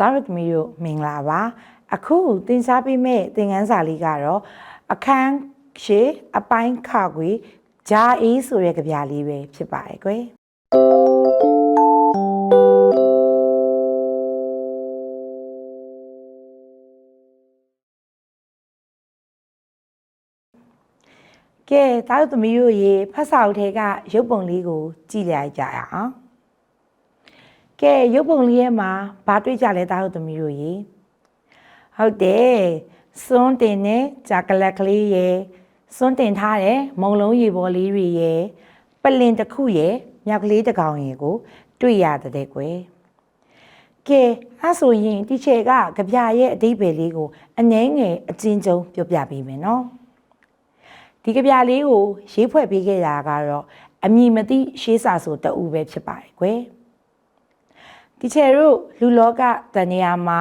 သားတို့သမီးတို့မင်္ဂလာပါအခုသင်စားပေးမယ့်သင်ခန်းစာလေးကတော့အခန်းရှေအပိုင်းခခွေဂျာအေးဆိုတဲ့ကြပြလေးပဲဖြစ်ပါတယ်ကွယ်ကဲသားတို့သမီးတို့ရေဖတ်စာအုပ်ထဲကရုပ်ပုံလေးကိုကြည့်လိုက်ကြရအောင် ကဲရုပ်ပုံလေးရဲ့မှာဘာတွေ့ကြလဲသားတို့သမီးတို့ရေဟုတ်တယ်စွန်းတင်နဲ့ဂျာကလက်ကလေးရေစွန်းတင်ထားတဲ့မုံလုံးရေပေါ်လေးတွေရေပလင်တစ်ခုရေမြောက်ကလေးတစ်ကောင်ရေကို တွေ့ရတဲ့ကွယ်ကဲအဲ့ဆိုရင်တီချေကကြပြရဲ့အတိတ်ပဲလေးကိုအငင်းငယ်အချင်းချင်းပြောပြပေးမယ်နော်ဒီကြပြလေးကိုရေးဖွဲ့ပေးခဲ့တာကတော့အမည်မသိရှေးစာဆိုတအူပဲဖြစ်ပါတယ်ကွယ် ဒီချေတို့လူလောကတဏှာမှာ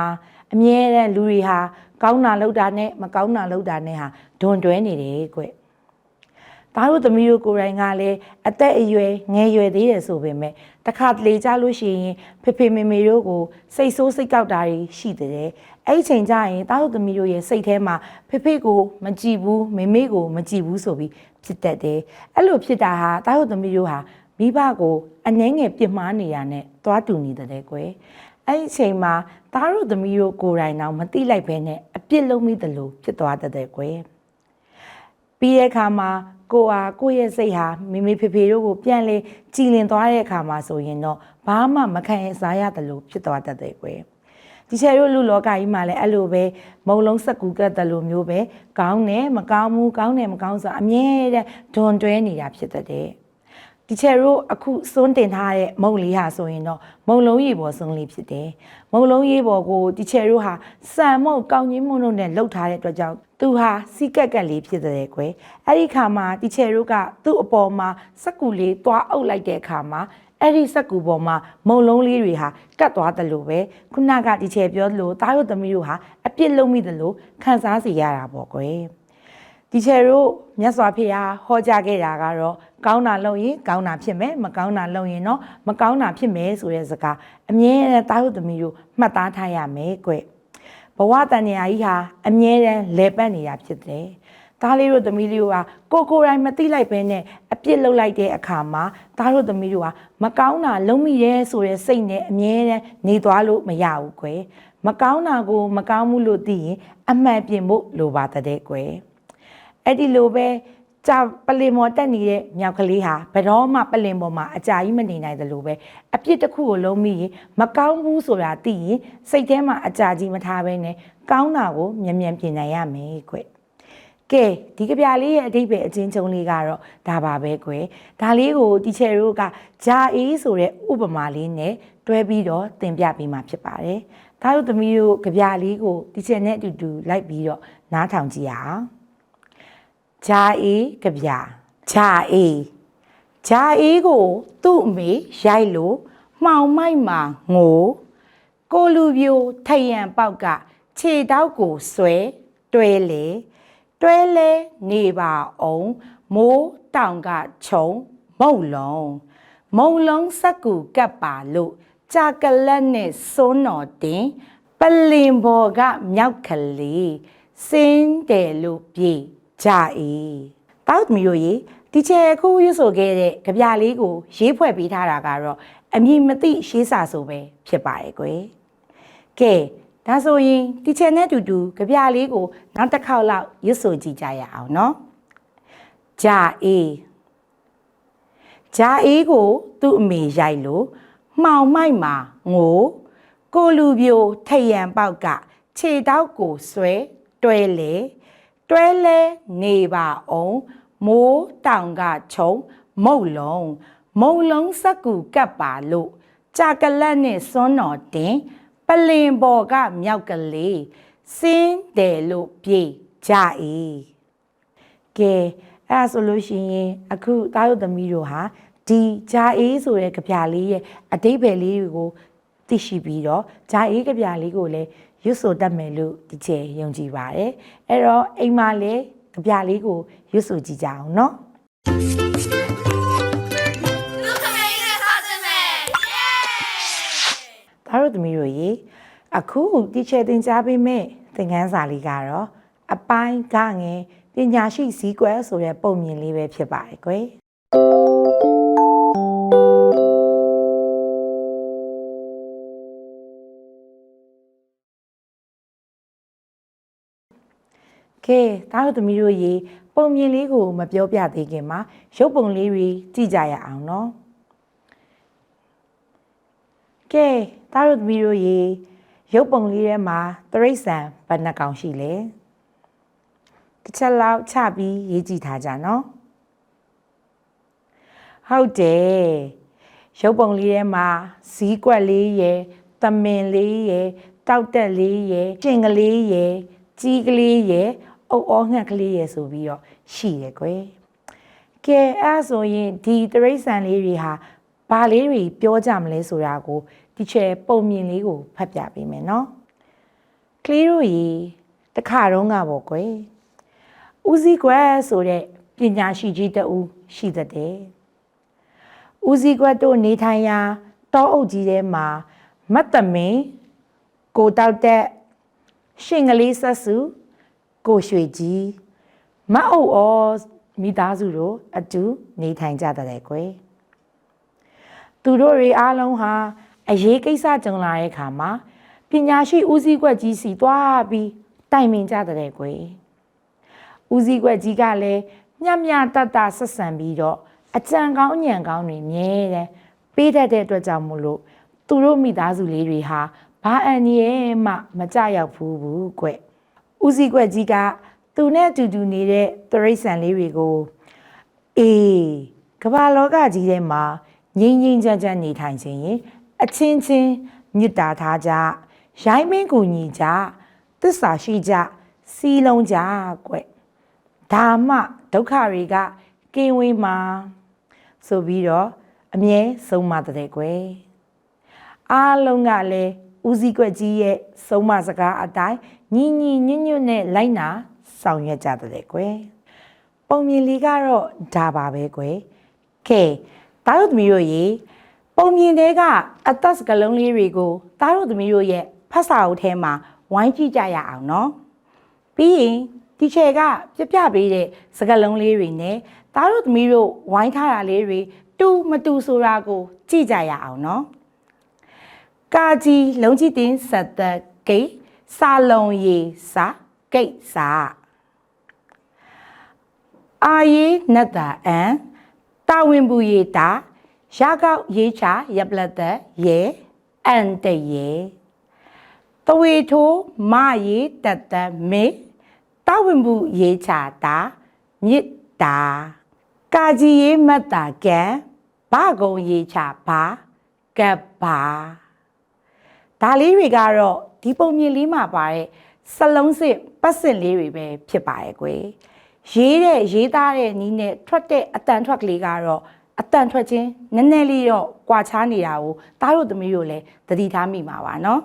အမြဲတမ်းလူတွေဟာကောင်းတာလုပ်တာနဲ့မကောင်းတာလုပ်တာနဲ့ဟာဒွန်တွဲနေတယ်ကွ။ဒါတို့သမီးတို့ကိုယ်တိုင်ကလည်းအသက်အရွယ်ငယ်ရွယ်သေးတယ်ဆိုပေမဲ့တခါတလေကြလို့ရှိရင်ဖေဖေမေမေတို့ကိုစိတ်ဆိုးစိတ်ကောက်တာတွေရှိတယ်။အဲ့ဒီချိန်ကျရင်တာတို့သမီးတို့ရဲ့စိတ်ထဲမှာဖေဖေကိုမကြည့်ဘူးမေမေကိုမကြည့်ဘူးဆိုပြီးဖြစ်တတ်တယ်။အဲ့လိုဖြစ်တာဟာတာတို့သမီးတို့ဟာ မိဘကိုအနှဲငယ်ပြစ်မှားနေရနဲ့သွားတူနေတယ်ကွယ်အဲ့ဒီအချိန်မှာသားတို့သမီးတို့ကိုယ်တိုင်တော့မတိလိုက်ဘဲနဲ့အပြစ်လုံးမိတယ်လို့ဖြစ်သွားတဲ့ကွယ်ပြီးတဲ့အခါမှာကိုဟာကိုယ့်ရဲ့စိတ်ဟာမိမိဖေဖေတို့ကိုပြန်လေကြည်လင်သွားတဲ့အခါမှာဆိုရင်တော့ဘာမှမခံစားရတယ်လို့ဖြစ်သွားတတ်တယ်ကွယ်ဒီချေတို့လူလောကကြီးမှာလည်းအဲ့လိုပဲမုံလုံးစက်ကူကတ်တယ်လို့မျိုးပဲကောင်းတယ်မကောင်းဘူးကောင်းတယ်မကောင်းဆိုအမြဲတမ်းဒွန်တွဲနေတာဖြစ်တတ်တယ် ဒီချေတို့အခုစွန်းတင်ထားတဲ့မုံလေးဟာဆိုရင်တော့မုံလုံးရေပေါ်စွန်းလေးဖြစ်တယ်။မုံလုံးရေပေါ်ကိုဒီချေတို့ဟာစံမုံကောင်းကြီးမုံတို့နဲ့လှုပ်ထားတဲ့အတွက်ကြောင့်သူဟာစီကက်ကက်လေးဖြစ်တဲ့ကွယ်။အဲ့ဒီခါမှာဒီချေတို့ကသူ့အပေါ်မှာစက်ကူလေးတွားအုပ်လိုက်တဲ့အခါမှာအဲ့ဒီစက်ကူပေါ်မှာမုံလုံးလေးတွေဟာကတ်သွားတယ်လို့ပဲခုနကဒီချေပြောသလိုတားရုပ်သမီးတို့ဟာအပြစ်လုံးမိတယ်လို့ခံစားစီရတာပေါ့ကွယ်။ ဒီချေတို့မြတ်စွာဘုရားဟောကြားခဲ့တာကတော့ကောင်းတာလုပ်ရင်ကောင်းတာဖြစ်မယ်မကောင်းတာလုပ်ရင်တော့မကောင်းတာဖြစ်မယ်ဆိုတဲ့စကားအမြဲတမ်းတားရုပ်သမီးတို့မှတ်သားထားရမယ်ကွဘဝတန်ရာကြီးဟာအမြဲတမ်းလဲပတ်နေတာဖြစ်တယ်သားလေးတို့သမီးလေးတို့ဟာကိုကိုယ်တိုင်မသိလိုက်ဘဲနဲ့အပြစ်လုပ်လိုက်တဲ့အခါမှာသားတို့သမီးတို့ဟာမကောင်းတာလုံးမိရဲဆိုတဲ့စိတ်နဲ့အမြဲတမ်းနေသွားလို့မရဘူးကွယ်မကောင်းတာကို မကောင်းမှုလို့သိရင်အမှန်ပြင်ဖို့လိုပါတဲ့ကွယ် အဲ့ဒီလိုပဲကြာပလင်မော်တက်နေတဲ့မြောက်ကလေးဟာဘယ်တော့မှပလင်ပေါ်မှာအကြာကြီးမနေနိုင်သလိုပဲအပြစ်တစ်ခုကိုလုံးမိရင်မကောင်းဘူးဆိုတာသိရင်စိတ်ထဲမှာအကြာကြီးမထားဘဲနဲ့ကောင်းတာကိုမြန်မြန်ပြင်နိုင်ရမယ်ကွကဲဒီကြပြလေးရဲ့အတိတ်ပဲအချင်းချင်းလေးကတော့ဒါပါပဲကွယ်ဒါလေးကိုတီချယ်တို့ကဂျာအေးဆိုတဲ့ဥပမာလေးနဲ့တွဲပြီးတော့သင်ပြပေးမှာဖြစ်ပါတယ်ဒါတို့သမီးတို့ကြပြလေးကိုတီချယ်နဲ့အတူတူလိုက်ပြီးတော့နားထောင်ကြည့်ရအောင် ဂျာအေးကြပြဂျာအေးဂျာအေးကိုသူ့အမေရိုက်လို့မှောင်မိုက်မှာငိုကိုလူပြိုထယံပေါက်ကခြေတောက်ကိုဆွဲတွဲလေတွဲလဲနေပါအောင်မိုးတောင်ကခြုံမုံလုံးမုံလုံးစက်ကူကပ်ပါလို့ကြာကလက်နဲ့စွန်းတော်တင်ပလင်ဘော်ကမြောက်ကလေးစင်းတယ်လို့ပြေ ကြအေးတောက်သမီးတို့ရေဒီချေခုရွဆိုခဲ့တဲ့ကြပြလေးကို ရေးဖွဲ့ပေးထားတာကတော့အမည်မသိရှေးစာဆိုပဲဖြစ်ပါရဲ့ကွယ်ကဲဒါဆိုရင်ဒီချယ်နဲ့အတူတူကြပြလေးကိုနောက်တစ်ခေါက်လောက်ရွတ်ဆိုကြည့်ကြရအောင်နော်ဂျာအေးဂျာအေးကို သူ့အမေရိုက်လို့မှောင်မိုက်မှာငိုကိုလူပြိုထယံပေါက်ကခြေတောက်ကိုဆွဲတွဲလေ တွဲလဲနေပါအောင်မိုးတောင်ကခြုံမုတ်လုံးမုံလုံးစက်ကူကပ်ပါလို့ကြာကလက်နဲ့စွန်းတော်တင်ပလင်ပေါ်ကမြောက်ကလေးစင်းတယ်လို့ပြေကြ၏ကဲအဲ့ဒါဆိုလို့ရှိရင်အခုတားရုပ်သမီးတို့ဟာဒီဂျာအေးဆိုတဲ့ကြပြလေးရဲ့အတိတ်ပဲလေးတွေကိုသိရှိပြီးတော့ဂျာအေးကြပြလေးကိုလည်း ရွတ်ဆိုတတ်မယ်လို့ဒီချေယုံကြည်ပါတယ်အဲ့တော့အိမ်မှာလည်းအပြာလေးကိုရွတ်ဆိုကြည့်ကြအောင်နော်သားတို့သမီးတို့ရေအခုတီချဲတင်ကြားပေးမဲ့သင်ခန်းစာလေးကတော့အပိုင်းကငယ်ပညာရှိစည်းကွယ်ဆိုတဲ့ပုံမြင်လေးပဲဖြစ်ပါတယ်ကွယ် ကဲတားတို့သမီးတို့ရေပုံမြင်လေးကိုမပြောပြသေးခင်မှာရုပ်ပုံလေးတွေကြည့်ကြရအောင်နော်ကဲတားတို့သမီးတို့ရေရုပ်ပုံလေးထဲမှာတရိษံဘယ်နှကောင်ရှိလဲတစ်ချက်လောက်ချပြီးရေးကြည့်ထားကြနော်ဟုတ်တယ်ရုပ်ပုံလေးထဲမှာဇီးကွက်လေးရယ်သမင်လေးရယ်တောက်တက်လေးရယ်ကျင်ကလေးရယ်ကြီးကလေးရယ် အုပ်အောငှက်ကလေးရယ်ဆိုပြီးတော့ရှိရယ်ကွယ်ကဲအဲ့ဆိုရင်ဒီတရိษံလေးတွေဟာဘာလေးတွေပြောကြမလဲဆိုတာကိုဒီချေပုံမြင်လေးကိုဖတ်ပြပေးမယ်နော်ကလေးတို့ရေတခါတော့ကပေါ့ကွယ်ဦးစီးကွယ်ဆိုတဲ့ပညာရှိကြီးတဦးရှိတတ်တယ်ဦးစီးကွက်တို့နေထိုင်ရာတောအုပ်ကြီးထဲမှာမတ်သမင်ကိုတောက်တဲ့ရှင်ကလေးဆက်စု ကိုရွှေကြီးမအုပ်ဩမိသားစုတို့အတူနေထိုင်ကြတဲ့ကွယ်သူတို့တွေအားလုံးဟာအရေးကိစ္စကြုံလာတဲ့အခါမှာပညာရှိဦးစီးကွက်ကြီးစီသွားပြီးတိုင်ပင်ကြတဲ့ကွယ်ဦးစီးကွက်ကြီးကလည်းညံ့ညတတဆက်ဆံပြီးတော့အကြံကောင်းညံကောင်းတွေမြဲတယ်ပေးတတ်တဲ့အတွက်ကြောင့်မို့လို့သူတို့မိသားစုလေးတွေဟာဘာအန်ရဲ့မှမကြရောက်ဘူးဘူးကွ ဦးစီးကွက်ကြီးကသူနဲ့အတူတူနေတဲ့တရိษံလေးတွေကိုအေးကမ္ဘာလောကကြီးထဲမှာငြိမ်းငြိမ်းချမ်းချမ်းနေထိုင်ခြင်းရင်အချင်းချင်းမေတ္တာထားကြရိုင်းမင်းကူညီကြသစ္စာရှိကြစီးလုံးကြကွဒါမှဒုက္ခတွေကကင်းဝေးမှာဆိုပြီးတော့အမြဲဆုံးမတဲ့ကွယ်အားလုံးကလည်း ဦးစီးကွက်ကြီးရဲ့ဆုံးမစကားအတိုင်းညီညီညွတ်ညွတ်နဲ့လိုက်နာဆောင်ရွက်ကြတဲ့ကွယ်ပုံမြင်လေးကတော့ဒါပါပဲကွယ်ကဲတားတို့သမီးတို့ရေပုံမြင်တဲ့ကအသက်စကလုံးလေးတွေကိုတားတို့သမီးတို့ရဲ့ဖတ်စာအုပ်ထဲမှာဝိုင်းကြည့်ကြရအောင်နော်ပြီးရင်ဒီချေကပြပြပေးတဲ့စကလုံးလေးတွေနဲ့တားတို့သမီးတို့ဝိုင်းထားတာလေးတွေတူမတူဆိုတာကိုကြည့်ကြရအောင်နော် ကာကြီးလုံးကြီးတင်ဆက်သက်ဂိတ်စာလုံးရီစာဂိတ်စာအာယေနတ်တာအန်တာဝင်ဘူးရီတာရကောက်ရေးချရပ်လက်သက်ရေအန်တရေတဝေထိုးမရီတတ်တမေတာဝင်ဘူးရေးချတာမြစ်တာကာကြီးရေးမတ်တာကံဘကုံရေးချပါကပ်ပါ ဒါလေးတွေကတော့ဒီပုံမြင်လေးမှာပါတဲ့စလုံးစစ်ပတ်စစ်လေးတွေပဲဖြစ်ပါရဲ့ကွယ်ရေးတဲ့ရေးသားတဲ့နီးနဲ့ထွက်တဲ့အတန်ထွက်ကလေးကတော့အတန်ထွက်ခြင်းနည်းနည်းလေးတော့ကွာခြားနေတာကိုသားတို့သမီးတို့လည်းသတိထားမိမှာပါနော်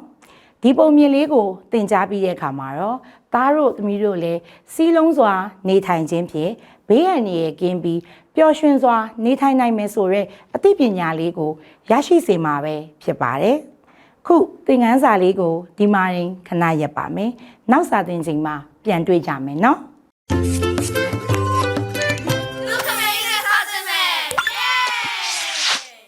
ဒီပုံမြင်လေးကိုသင်ကြားပြီးတဲ့အခါမှာတော့သားတို့သမီးတို့လည်းစီးလုံးစွာ နေထိုင်ခြင်းဖြင့်ဘေးအန္တရာယ်ကင်းပြီးပျော်ရွှင်စွာ နေထိုင်နိုင်မယ်ဆိုတဲ့အသိပညာလေးကိုရရှိစေမှာပဲဖြစ်ပါတယ် ခုသင်ခန်းစာလေးကိုဒီမှာရင်ခဏရပ်ပါမယ်နောက်စာသင်ချိန်မှာပြန်တွေ့ကြမယ်နော်